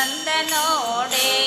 கந்தனோடே